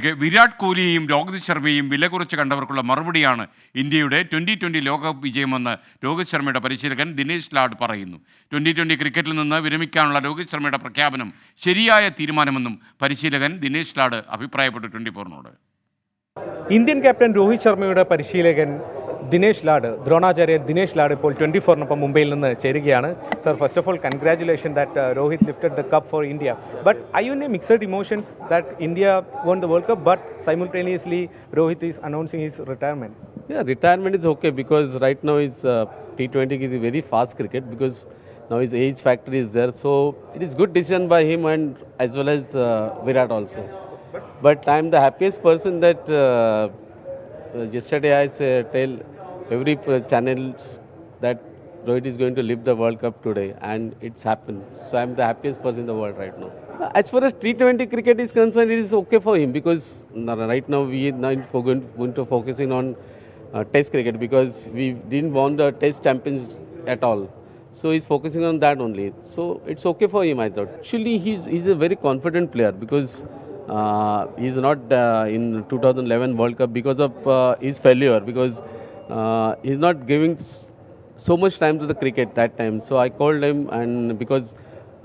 വിരാട് കോഹ്ലിയെയും രോഹിത് ശർമ്മയെയും വില കുറച്ച് കണ്ടവർക്കുള്ള മറുപടിയാണ് ഇന്ത്യയുടെ ട്വന്റി ട്വന്റി ലോകകപ്പ് വിജയമെന്ന് രോഹിത് ശർമ്മയുടെ പരിശീലകൻ ദിനേശ് ലാഡ് പറയുന്നു. ട്വന്റി ട്വന്റി ക്രിക്കറ്റിൽ നിന്ന് വിരമിക്കാനുള്ള രോഹിത് ശർമ്മയുടെ പ്രഖ്യാപനം ശരിയായ തീരുമാനമെന്നും പരിശീലകൻ ദിനേശ് ലാഡ് അഭിപ്രായപ്പെട്ടു ട്വന്റി ഫോറിനോട് ഇന്ത്യൻ ക്യാപ്റ്റൻ രോഹിത് ശർമ്മയുടെ പരിശീലകൻ ദിനേശ് ലാഡ് ദ്രോണാചാര്യ ദിനേശ് ലാഡ് ഇപ്പോൾ ട്വൻറ്റി ഫോറിനൊപ്പം മുംബൈയിൽ നിന്ന് ചേരുകയാണ് sir first of all congratulation that Rohit lifted the cup for India but I you a mixed emotions that India won the world cup but simultaneously Rohit is announcing his retirement Yeah, retirement is okay because right now is uh, T20 is a very fast cricket because now his age factor is there. So it is good decision by him and as well as uh, Virat also. But I am the happiest person that uh, uh, yesterday I say, tell every channels that Rohit is going to live the World Cup today and it's happened. So I am the happiest person in the world right now. As far as T20 cricket is concerned, it is okay for him because right now we are going, to focusing on uh, Test cricket because we didn't won the Test champions at all. So he's focusing on that only. So it's okay for him, I thought. Actually, he's he's a very confident player because uh, he's not uh, in 2011 World Cup because of uh, his failure because uh, he's not giving so much time to the cricket that time. So I called him and because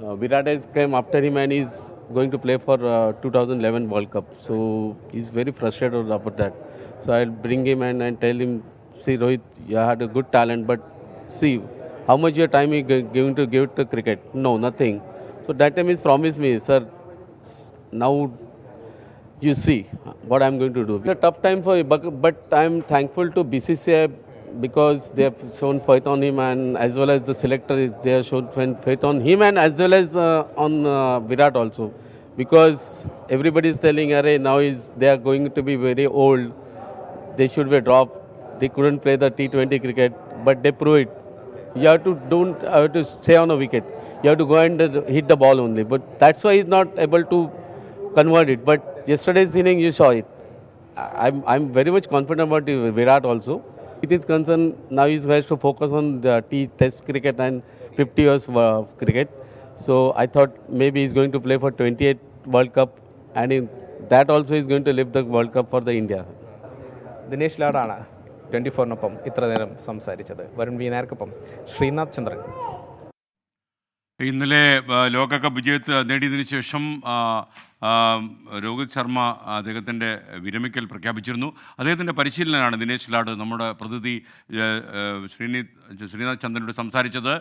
uh, Virat has came after him and he's going to play for uh, 2011 World Cup. So he's very frustrated about that. So I'll bring him and, and tell him, see Rohit, you had a good talent, but see how much your time you going to give to cricket? No, nothing. So that time he's promised me, sir. Now you see what I'm going to do. It's a tough time for you, but, but I'm thankful to BCCI because they have shown faith on him and as well as the selector, they have shown faith on him and as well as uh, on uh, Virat also. Because everybody is telling, Array, now is they are going to be very old. They should be dropped. They couldn't play the T20 cricket, but they prove it. You have to don't have to stay on a wicket. You have to go and hit the ball only. But that's why he's not able to convert it. But yesterday's inning, you saw it. I'm, I'm very much confident about Virat also. It is concerned now he has to focus on the T Test cricket and 50 years uh, cricket. So I thought maybe he's going to play for 28 World Cup, and in that also he's going to live the World Cup for the India. Dinesh ലാഡാണ് twenty ഫോറിനൊപ്പം ഇത്ര നേരം സംസാരിച്ചത് Varun V നായർക്കൊപ്പം ശ്രീനാഥ് ചന്ദ്രൻ ഇന്നലെ ലോകകപ്പ് വിജയത്ത് നേടിയതിനു ശേഷം രോഹിത് ശർമ്മ അദ്ദേഹത്തിന്റെ വിരമിക്കൽ പ്രഖ്യാപിച്ചിരുന്നു. അദ്ദേഹത്തിന്റെ പരിശീലനമാണ് ദിനേശ് ലാഡ് നമ്മുടെ പ്രതിനിധി ശ്രീനി ശ്രീനാഥ് ചന്ദ്രനോട് സംസാരിച്ചത്.